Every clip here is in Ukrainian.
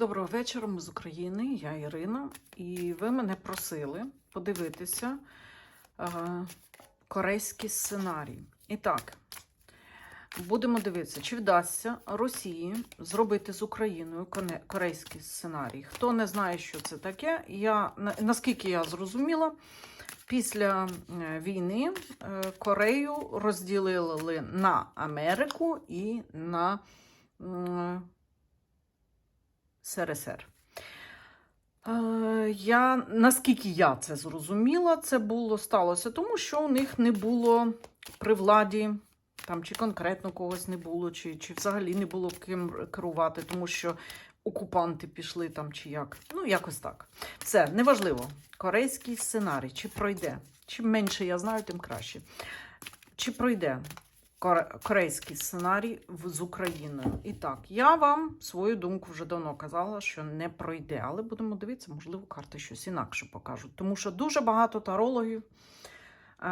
Доброго вечора, ми з України, я Ірина, і ви мене просили подивитися е, корейський сценарій. І так, будемо дивитися, чи вдасться Росії зробити з Україною корейський сценарій. Хто не знає, що це таке, я, наскільки я зрозуміла, після е, війни е, Корею розділили на Америку і на. СРСР. Е, я, наскільки я це зрозуміла, це було сталося тому, що у них не було при владі, там чи конкретно когось не було, чи, чи взагалі не було ким керувати, тому що окупанти пішли там чи як. Ну, якось так. Все, неважливо. Корейський сценарій, чи пройде. Чим менше я знаю, тим краще. Чи пройде корейський сценарій з Україною. І так, я вам свою думку вже давно казала, що не пройде, але будемо дивитися, можливо, карти щось інакше покажуть. Тому що дуже багато тарологів. е,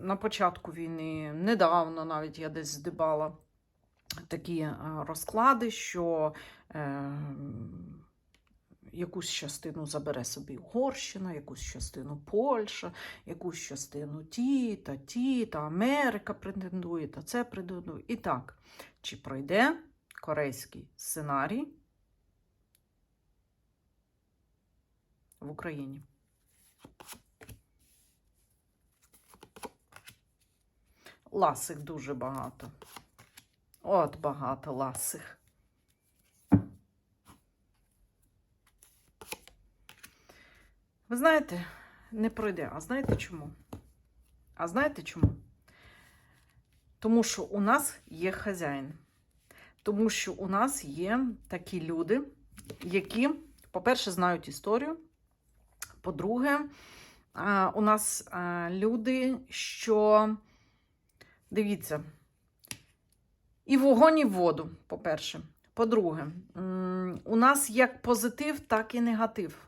На початку війни, недавно навіть я десь здибала такі е, розклади, що е, якусь частину забере собі Угорщина, якусь частину Польща, якусь частину ті, та ті, та Америка претендує, та це претендує. І так, чи пройде корейський сценарій в Україні? Ласих дуже багато. От багато ласих. Ви знаєте, не пройде. А знаєте чому? А знаєте чому? Тому що у нас є хазяїн. Тому що у нас є такі люди, які, по-перше, знають історію. По-друге, у нас люди, що дивіться, і вогонь, і воду, по-перше. По-друге, у нас як позитив, так і негатив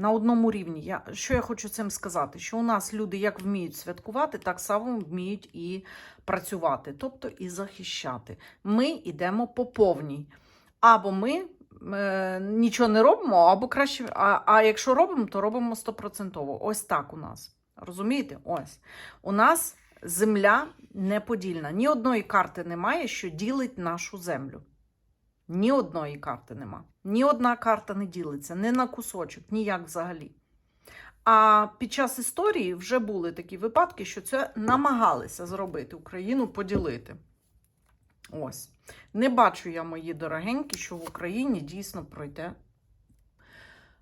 на одному рівні. Я, що я хочу цим сказати? Що у нас люди як вміють святкувати, так само вміють і працювати, тобто і захищати. Ми йдемо по повній. Або ми е, нічого не робимо, або краще, а, а якщо робимо, то робимо стопроцентово. Ось так у нас. Розумієте? Ось. У нас земля неподільна. Ні одної карти немає, що ділить нашу землю. Ні одної карти нема. Ні одна карта не ділиться, не на кусочок, ніяк взагалі. А під час історії вже були такі випадки, що це намагалися зробити Україну поділити. Ось. Не бачу я, мої дорогенькі, що в Україні дійсно пройде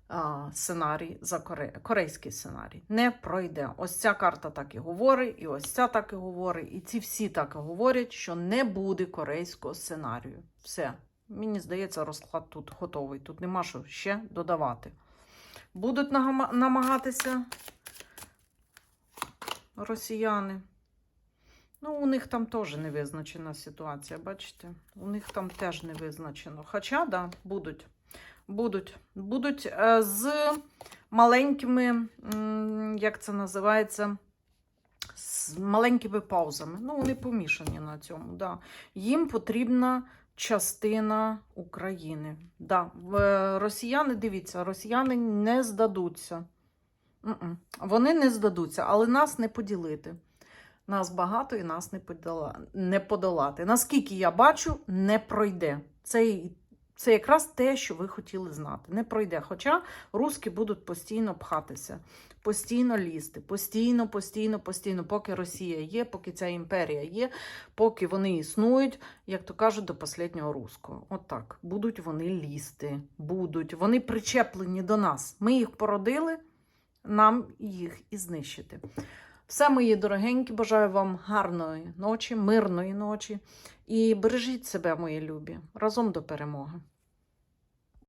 а, сценарій за Коре... корейський сценарій. Не пройде. Ось ця карта так і говорить, і ось ця так і говорить, і ці всі так і говорять, що не буде корейського сценарію. Все. Мені здається, розклад тут готовий. Тут нема що ще додавати. Будуть намагатися росіяни. Ну, у них там теж не визначена ситуація, бачите? У них там теж не визначено. Хоча, да, будуть. Будуть. Будуть е, з маленькими, як це називається, з маленькими паузами. Ну, вони помішані на цьому. Да. Їм потрібна частина України. Да. Е, Росіяни, дивіться, росіяни не здадуться. Вони не здадуться, але нас не поділити. Нас багато і нас не, подола... не подолати. Наскільки я бачу, не пройде. Це, й- це якраз те, що ви хотіли знати. Не пройде. Хоча руски будуть постійно пхатися, постійно лізти, постійно, постійно, постійно, поки Росія є, поки ця імперія є, поки вони існують, як то кажуть, до останнього руського. От. Будуть вони лізти, будуть. Вони причеплені до нас. Ми їх породили, нам їх і знищити. Все, мої дорогенькі, бажаю вам гарної ночі, мирної ночі. І бережіть себе, мої любі, разом до перемоги.